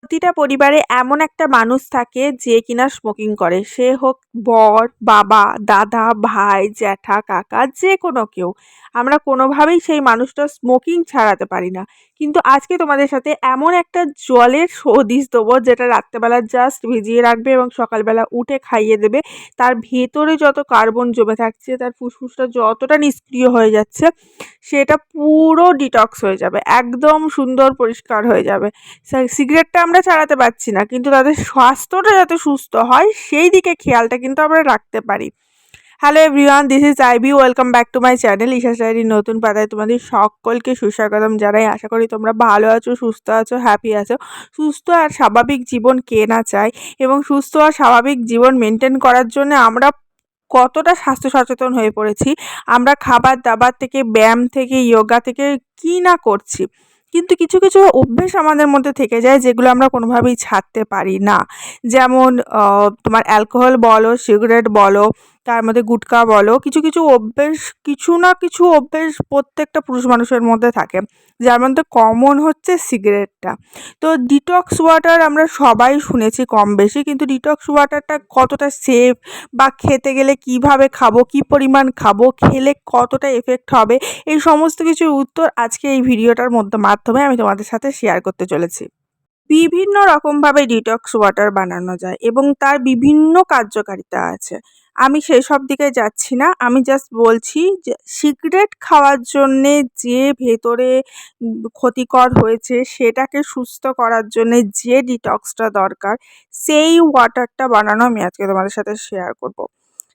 প্রতিটা পরিবারে এমন একটা মানুষ থাকে যে কিনা স্মোকিং করে সে হোক বর, বাবা, দাদা, ভাই, জ্যাঠা, কাকা, যে কোনো কেউ। আমরা কোনোভাবেই সেই মানুষটা স্মোকিং ছাড়াতে পারি না। কিন্তু আজকে তোমাদের সাথে এমন একটা জলের সদিশ দেবো, যেটা রাত্রেবেলা জাস্ট ভিজিয়ে রাখবে এবং সকালবেলা উঠে খাইয়ে দেবে। তার ভেতরে যত কার্বন জমে থাকছে, তার ফুসফুসটা যতটা নিষ্ক্রিয় হয়ে যাচ্ছে, সেটা পুরো ডিটক্স হয়ে যাবে। একদম সুন্দর পরিষ্কার হয়ে যাবে। সিগারেটটা আমরা ছাড়াতে পারছি না, কিন্তু তাদের স্বাস্থ্যটা যাতে সুস্থ হয়, সেই দিকে খেয়ালটা কিন্তু আমরা রাখতে পারি। Hello everyone this is IB welcome back to my channel Isha শাড়ির নতুন পাতায় তোমাদের সকলকে সুস্বাগতম জানাই। আশা করি তোমরা ভালো আছো, সুস্থ আছো হ্যাপি আছো। সুস্থ আর স্বাভাবিক জীবন কে না চায় এবং সুস্থ আর স্বাভাবিক জীবন মেনটেন করার জন্য আমরা কতটা স্বাস্থ্য সচেতন হয়ে পড়েছি, আমরা খাবার দাবার থেকে, ব্যায়াম থেকে ইয়োগা থেকে কী না করছি। কিন্তু কিছু কিছু অভ্যেস আমাদের মধ্যে থেকে যায় যেগুলো আমরা কোনোভাবেই ছাড়তে পারি না। যেমন তোমার অ্যালকোহল বলো সিগারেট বলো তার মধ্যে গুটকা বলো, কিছু কিছু অভ্যেস, কিছু না কিছু অভ্যেস প্রত্যেকটা পুরুষ মানুষের মধ্যে থাকে। যার মধ্যে কমন হচ্ছে সিগারেটটা তো ডিটক্স ওয়াটার আমরা সবাই শুনেছি কম বেশি, কিন্তু ডিটক্স ওয়াটারটা কতটা সেফ বা খেতে গেলে কীভাবে খাব, কি পরিমাণ খাব, খেলে কতটা এফেক্ট হবে, এই সমস্ত কিছুর উত্তর আজকে এই ভিডিওটার মধ্যে, মাধ্যমে আমি তোমাদের সাথে শেয়ার করতে চলেছি। বিভিন্ন রকমভাবে ডিটক্স ওয়াটার বানানো যায় এবং তার বিভিন্ন কার্যকারিতা আছে। আমি সেই সব দিকে যাচ্ছি না। আমি জাস্ট বলছি যে সিগারেট খাওয়ার জন্যে যে ভেতরে ক্ষতিকর হয়েছে সেটাকে সুস্থ করার জন্যে যে ডিটক্সটা দরকার, সেই ওয়াটারটা বানানো আমি আজকে তোমাদের সাথে শেয়ার করব।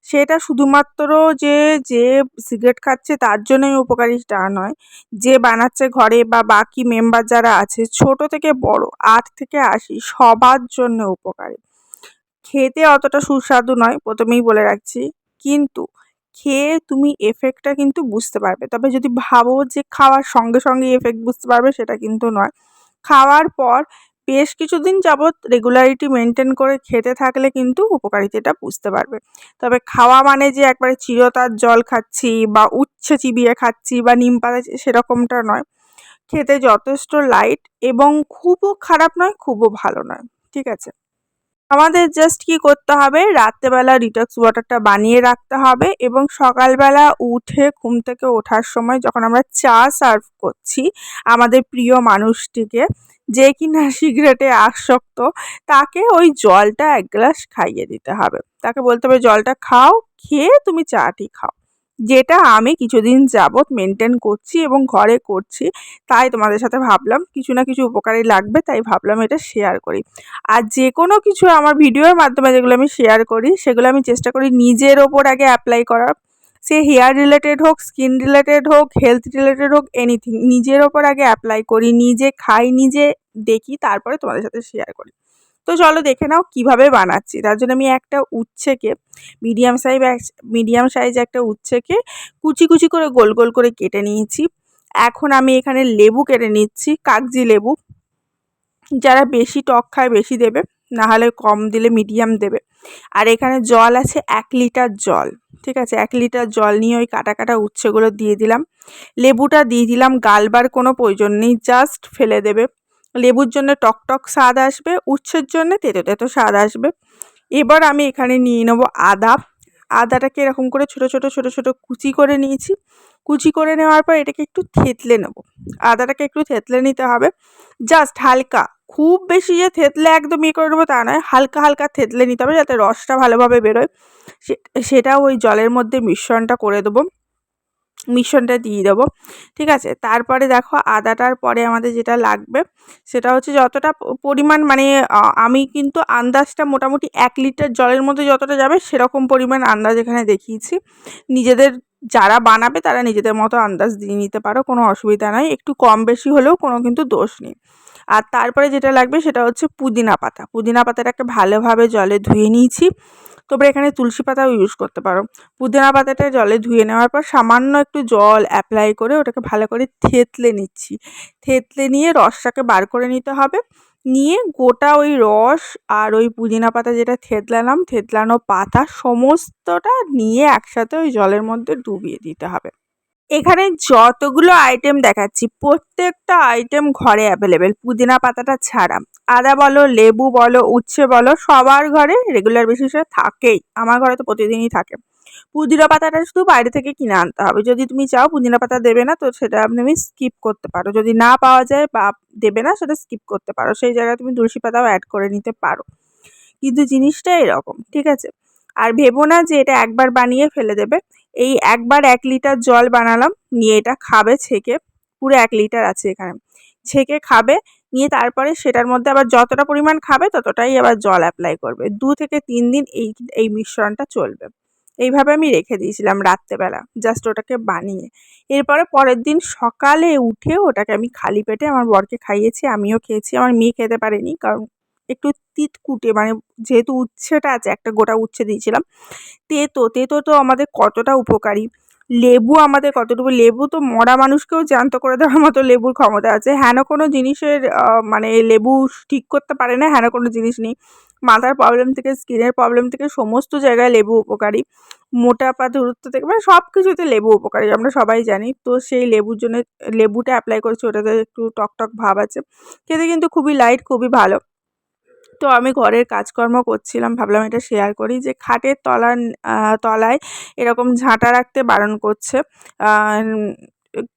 সেটা শুধুমাত্র যে যে সিগারেট খাচ্ছে তার জন্যই উপকারী তা নয়। যে বানাচ্ছে ঘরে বা বাকি মেম্বার যারা আছে, ছোট থেকে বড়, আট থেকে আশি, সবার জন্য উপকারী। খেতে অতটা সুস্বাদু নয়, প্রথমেই বলে রাখছি। কিন্তু খেয়ে তুমি এফেক্টটা কিন্তু বুঝতে পারবে। তবে যদি ভাবো যে খাওয়ার সঙ্গে সঙ্গে এফেক্ট বুঝতে পারবে, সেটা কিন্তু নয়। খাওয়ার পর বেশ কিছুদিন যাবৎ রেগুলারিটি মেনটেন করে খেতে থাকলে কিন্তু উপকারিতাটা বুঝতে পারবে। তবে খাওয়া মানে যে একবারে চিরতার জল খাচ্ছি বা উচ্ছে চিবিয়ে খাচ্ছি বা নিম পাতা সেরকমটা নয়। খেতে যথেষ্ট লাইট এবং খুবও খারাপ নয়, খুবও ভালো নয়। ঠিক আছে? আমাদের জাস্ট কি করতে হবে? রাত্রেবেলা ডিটক্স ওয়াটারটা বানিয়ে রাখতে হবে এবং সকালবেলা উঠে ঘুম থেকে ওঠার সময় যখন আমরা চা সার্ভ করছি আমাদের প্রিয় মানুষটিকে, যে কিনা সিগারেটে আসক্ত, তাকে ওই জলটা এক গ্লাস খাইয়ে দিতে হবে। তাকে বলতে হবে, জলটা খাও, খেয়ে তুমি চাটি খাও। যেটা আমি কিছুদিন যাবৎ মেনটেন করছি এবং ঘরে করছি, তাই তোমাদের সাথে ভাবলাম কিছু না কিছু উপকারী লাগবে, তাই ভাবলাম এটা শেয়ার করি। আর যে কোনো কিছু আমার ভিডিওর মাধ্যমে যেগুলো আমি শেয়ার করি, সেগুলো আমি চেষ্টা করি নিজের ওপর আগে অ্যাপ্লাই করার। সে হেয়ার রিলেটেড হোক স্কিন রিলেটেড হোক হেলথ রিলেটেড হোক এনিথিং নিজের ওপর আগে অ্যাপ্লাই করি, নিজে খাই, নিজে দেখি, তারপরে তোমাদের সাথে শেয়ার করি। তো চলো দেখে নাও কীভাবে বানাচ্ছি। তার জন্য আমি একটা উচ্ছেকে মিডিয়াম সাইজ মিডিয়াম সাইজ একটা উচ্ছেকে কুচি কুচি করে গোল গোল করে কেটে নিয়েছি। এখন আমি এখানে লেবু কেটে নিচ্ছি, কাগজি লেবু। যারা বেশি টক খায় বেশি দেবে নাহলে কম দিলে মিডিয়াম দেবে। আর এখানে জল আছে এক লিটার জল, ঠিক আছে? এক লিটার জল নিয়ে ওই কাটা কাটা উচ্ছেগুলো দিয়ে দিলাম। লেবুটা দিয়ে দিলাম, গালবার কোনো প্রয়োজন নেই জাস্ট ফেলে দেবে। লেবুর জন্য টক টক স্বাদ আসবে, উচ্ছের জন্য তেতো তেতো স্বাদ আসবে। এবার আমি এখানে নিয়ে নেব আদা। আদাটাকে এরকম করে ছোট ছোট ছোট ছোট কুচি করে নিয়েছি। কুচি করে নেওয়ার পর এটাকে একটু থেতলে নেব। আদাটাকে একটু থেতলে নিতে হবে। জাস্ট হালকা, খুব বেশি যে থেতলে একদম ইয়ে করে নেব তা নয়, হালকা হালকা থেতলে নিতে হবে যাতে রসটা ভালোভাবে বেরোয়। সেটাও ওই জলের মধ্যে মিশ্রণটা করে দেবো। মিশ্রণটা দিয়ে দেবো, ঠিক আছে? তারপরে দেখো আদাটার পরে আমাদের যেটা লাগবে, সেটা হচ্ছে যতটা পরিমাণ মানে আমি কিন্তু আন্দাজটা মোটামুটি এক লিটার জলের মধ্যে যতটা যাবে সেরকম পরিমাণ আন্দাজ এখানে দেখিয়েছি। নিজেদের যারা বানাবে তারা নিজেদের মতো আন্দাজ দিয়ে নিতে পারো, কোনো অসুবিধা নাই। একটু কম বেশি হলেও কোনো কিন্তু দোষ নেই। আর তারপরে যেটা লাগবে সেটা হচ্ছে পুদিনা পাতা। পুদিনা পাতাটাকে ভালোভাবে জলে ধুয়ে নিয়েছি। তোমরা এখানে তুলসী পাতাও ইউজ করতে পারো। পুদিনা পাতাটা জলে ধুয়ে নেওয়ার পর সামান্য একটু জল অ্যাপ্লাই করে ওটাকে ভালো করে থেতলে নিচ্ছি। থেতলে নিয়ে রসটাকে বার করে নিতে হবে। নিয়ে গোটা ওই রস আর ওই পুদিনা পাতা যেটা থেতলালাম, থেতলানো পাতা সমস্তটা নিয়ে একসাথে ওই জলের মধ্যে ডুবিয়ে দিতে হবে। এখানে যতগুলো আইটেম দেখাচ্ছি, প্রত্যেকটা আইটেম ঘরে অ্যাভেলেবেল পুদিনা পাতাটা ছাড়া। আদা বলো, লেবু বলো, উচ্ছে বলো, সবার ঘরে রেগুলার বেসিসে থাকেই। আমার ঘরে তো প্রতিদিনই থাকে। পুদিনা পাতাটা শুধু বাইরে থেকে কিনে আনতে হবে। যদি তুমি চাও পুদিনা পাতা দেবে না, তো সেটা তুমি স্কিপ করতে পারো। যদি না পাওয়া যায় বা দেবে না, সেটা স্কিপ করতে পারো। সেই জায়গায় তুমি তুলসী পাতাও অ্যাড করে নিতে পারো। কিন্তু জিনিসটা এরকম, ঠিক আছে? আর ভেবো না যে এটা একবার বানিয়ে ফেলে দেবে। এই একবার এক লিটার জল বানালাম, নিয়ে এটা খাবে, ছেঁকে, পুরো এক লিটার আছে এখানে। ছেঁকে খাবে, নিয়ে তারপরে সেটার মধ্যে আবার যতটা পরিমাণ খাবে ততটাই আবার জল অ্যাপ্লাই করবে। দু থেকে তিন দিন এই এই মিশ্রণটা চলবে। এইভাবে আমি রেখে দিয়েছিলাম রাত্রেবেলা জাস্ট ওটাকে বানিয়ে। এরপরে পরের দিন সকালে উঠে ওটাকে আমি খালি পেটে আমার বরকে খাইয়েছি, আমিও খেয়েছি। আমার মেয়ে খেতে পারেনি, কারণ একটু তিতকুটে মানে যেহেতু উচ্ছেটা আছে, একটা গোটা উচ্ছে দিয়েছিলাম। তেতো তেতো তো আমাদের কতটা উপকারী। লেবু আমাদের কতটুকু, লেবু তো মরা মানুষকেও জ্যান্ত করে দেওয়ার মতো লেবুর ক্ষমতা আছে। হেন কোনো জিনিসের মানে লেবু ঠিক করতে পারে না, হেন কোনো জিনিস নেই। মাথার প্রবলেম থেকে স্কিনের প্রবলেম থেকে সমস্ত জায়গায় লেবু উপকারী। মোটাপা দূরত্ব থেকে মানে সব কিছুতে লেবু উপকারী, আমরা সবাই জানি। তো সেই লেবুর জন্য, লেবুটা অ্যাপ্লাই করেছি, ওটাতে একটু টক টক ভাব আছে। খেতে কিন্তু খুবই লাইট খুবই ভালো। তো আমি ঘরের কাজকর্ম করছিলাম, ভাবলাম এটা শেয়ার করি যে খাটের তলার তলায় এরকম ঝাঁটা রাখতে বারণ করছে।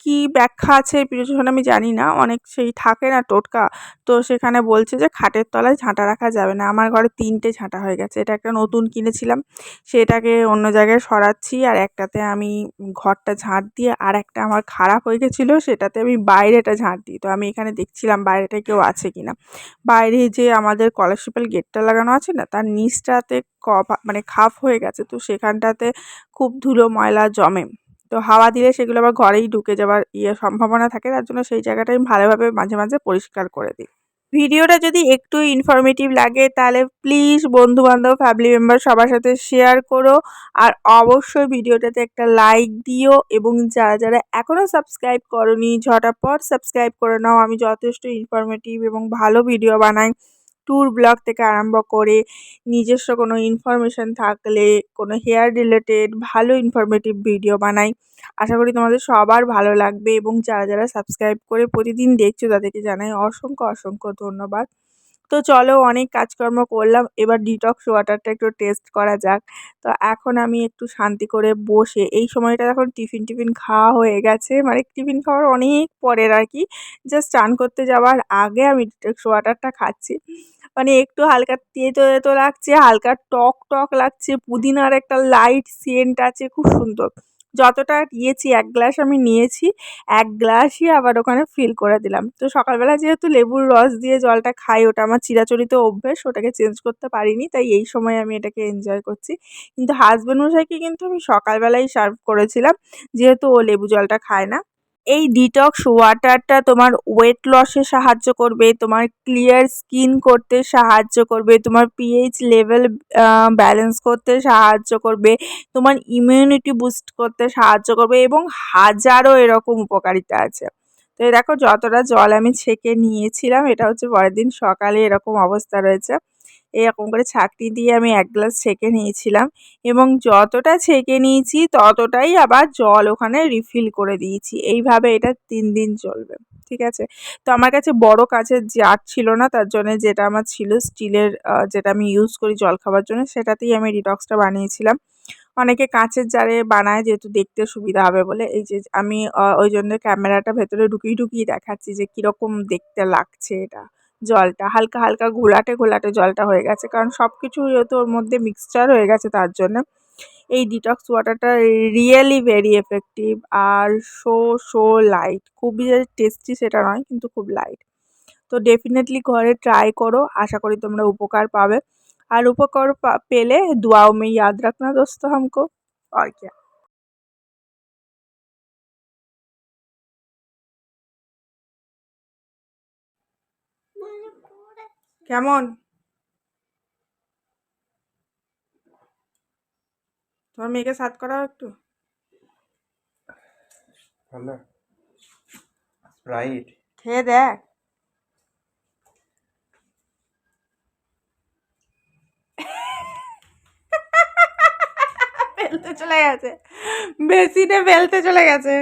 কি ব্যাখ্যা আছে এই আমি জানি না। অনেক সেই থাকে না টোটকা। তো সেখানে বলছে যে খাটের তলায় ঝাঁটা রাখা যাবে না। আমার ঘরে তিনটে ঝাঁটা হয়ে গেছে। এটা একটা নতুন কিনেছিলাম। সেটাকে অন্য জায়গায় সরাচ্ছি আর একটাতে আমি ঘরটা ঝাঁট দিয়ে আর একটা আমার খারাপ হয়ে গেছিল, সেটাতে আমি বাইরেটা ঝাঁট দিই। তো আমি এখানে দেখছিলাম বাইরেটা কেউ আছে কি না বাইরে যে আমাদের স্কলারশিপের গেটটা লাগানো আছে না, তার নিচটাতে কভা মানে খাপ হয়ে গেছে। তো সেখানটাতে খুব ধুলো ময়লা জমে। তো হাওয়া দিলে সেগুলো আবার ঘরেই ঢুকে যাওয়ার ইয়ে সম্ভাবনা থাকে, তার জন্য সেই জায়গাটা আমি ভালোভাবে মাঝে মাঝে পরিষ্কার করে দিই। ভিডিওটা যদি একটু ইনফরমেটিভ লাগে, তাহলে প্লিজ বন্ধুবান্ধব ফ্যামিলি মেম্বার সবার সাথে শেয়ার করো। আর অবশ্যই ভিডিওটাতে একটা লাইক দিও এবং যারা যারা এখনও সাবস্ক্রাইব করনি, ঝটাপট সাবস্ক্রাইব করে নাও। আমি যথেষ্ট ইনফরমেটিভ এবং ভালো ভিডিও বানাই। ট্যুর ব্লগ থেকে আরম্ভ করে নিজস্ব কোনো ইনফরমেশান থাকলে, কোনো হেয়ার রিলেটেড ভালো ইনফরমেটিভ ভিডিও বানাই। আশা করি তোমাদের সবার ভালো লাগবে এবং যারা যারা সাবস্ক্রাইব করে প্রতিদিন দেখছ তাদেরকে জানাই অসংখ্য অসংখ্য ধন্যবাদ। তো চলো অনেক কাজকর্ম করলাম, এবার ডিটক্স ওয়াটারটা একটু টেস্ট করা যাক। তো এখন আমি একটু শান্তি করে বসে, এই সময়টা এখন টিফিন টিফিন খাওয়া হয়ে গেছে মানে টিফিন খাওয়ার অনেক পরের আর কি। জাস্ট চান করতে যাওয়ার আগে আমি ডিটক্স ওয়াটারটা খাচ্ছি। মানে একটু হালকা তেতো তেতো লাগছে, হালকা টক টক লাগছে, পুদিনার একটা লাইট সেন্ট আছে, খুব সুন্দর। যতটা দিয়েছি, এক গ্লাস আমি নিয়েছি, এক গ্লাসই আবার ওখানে ফিল করে দিলাম। তো সকালবেলা যেহেতু লেবুর রস দিয়ে জলটা খাই, ওটা আমার চিরাচরিত অভ্যেস, ওটাকে চেঞ্জ করতে পারিনি, তাই এই সময় আমি এটাকে এনজয় করছি। কিন্তু হাজব্যান্ড মশাইকে কিন্তু আমি সকালবেলাই সার্ভ করেছিলাম, যেহেতু ও লেবু জলটা খায় না। এই ডিটক্স ওয়াটারটা তোমার ওয়েট লসে সাহায্য করবে, তোমার ক্লিয়ার স্কিন করতে সাহায্য করবে, তোমার পিএইচ লেভেল ব্যালেন্স করতে সাহায্য করবে, তোমার ইমিউনিটি বুস্ট করতে সাহায্য করবে এবং হাজারো এরকম উপকারিতা আছে। তো এই দেখো যতটা জল আমি ছেঁকে নিয়েছিলাম, এটা হচ্ছে পরের দিন সকালে এরকম অবস্থা রয়েছে। এরকম করে ছাঁকনি দিয়ে আমি এক গ্লাস ছেঁকে নিয়েছিলাম এবং যতটা ছেঁকে নিয়েছি ততটাই আবার জল ওখানে রিফিল করে দিয়েছি। এইভাবে এটা তিন দিন চলবে, ঠিক আছে? তো আমার কাছে বড় কাছের জার ছিল না, তার জন্য যেটা আমার ছিল স্টিলের যেটা আমি ইউজ করি জল খাবার জন্য, সেটাতেই আমি ডিটক্সটা বানিয়েছিলাম। অনেকে কাঁচের জারে বানায় যেহেতু দেখতে সুবিধা হবে বলে, এই যে আমি ওই জন্য ক্যামেরাটা ভেতরে ঢুকিয়ে ঢুকিয়ে দেখাচ্ছি যে কীরকম দেখতে লাগছে এটা। জলটা, হালকা হালকা ঘোলাটে ঘোলাটে জলটা হয়ে গেছে। কারণ সব কিছু যেহেতু ওর মধ্যে মিক্সচার হয়ে গেছে তার জন্য। এই ডিটক্স ওয়াটারটা রিয়েলি ভেরি এফেক্টিভ আর শো শো লাইট খুবই যে টেস্টি সেটা নয়, কিন্তু খুব লাইট তো ডেফিনেটলি ঘরে ট্রাই করো, আশা করি তোমরা উপকার পাবে। আর উপকার পেলে দোয়াও মে ইয়াদ রাখনা দোস্ত হামকো। আর কি কেমন? তোমার মেয়েকে সাত করাও একটু। ভালো। স্প্রাইট খেয়ে দেখ। ফেলতে চলে গেছে। বেসিনে ফেলতে চলে গেছে।